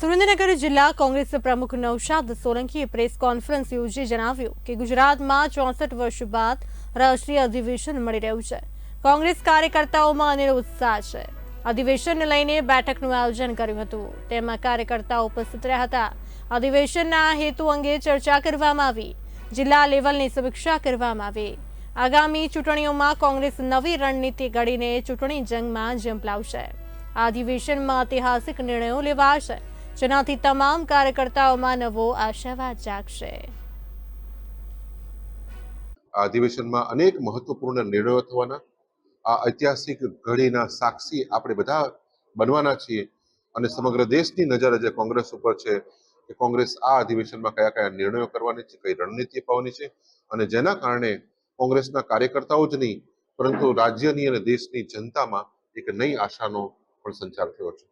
સુરેન્દ્રનગર જિલ્લા કોંગ્રેસ પ્રમુખ નૌશાદ સોલંકીએ પ્રેસ કોન્ફરન્સ યોજી જણાવ્યું કે ગુજરાતમાં ચોસઠ વર્ષ બાદ રાષ્ટ્રીય અધિવેશન મળી રહ્યું છે. કોંગ્રેસ કાર્યકર્તાઓમાં અનેરો ઉત્સાહ છે. અધિવેશનને લઈને બેઠકનું આયોજન કર્યું હતું. તેમાં કાર્યકર્તાઓ ઉપસ્થિત રહ્યા હતા. અધિવેશનના હેતુ અંગે ચર્ચા કરવામાં આવી. જિલ્લા લેવલની સમીક્ષા કરવામાં આવી. આગામી ચૂંટણીઓમાં કોંગ્રેસ નવી રણનીતિ ઘડીને ચૂંટણી જંગમાં ઝંપલાવશે. આ અધિવેશનમાં ઐતિહાસિક નિર્ણયો લેવાશે. જેનાથી તમામ કાર્યકર્તાઓમાં નવો આશાવાદ જાગશે. આ અધિવેશનમાં અનેક મહત્વપૂર્ણ નિર્ણયો થવાના. આ ઐતિહાસિક ઘડીના સાક્ષી આપણે બધા બનવાના છીએ અને સમગ્ર દેશની નજર જે કોંગ્રેસ ઉપર છે કે કોંગ્રેસ આ અધિવેશનમાં કયા કયા નિર્ણયો કરવાની છે, કઈ રણનીતિ અપાવવાની છે અને જેના કારણે કોંગ્રેસના કાર્યકર્તાઓ જ નહીં, પરંતુ રાજ્યની અને દેશની જનતામાં એક નઈ આશાનો પણ સંચાર થયો છે.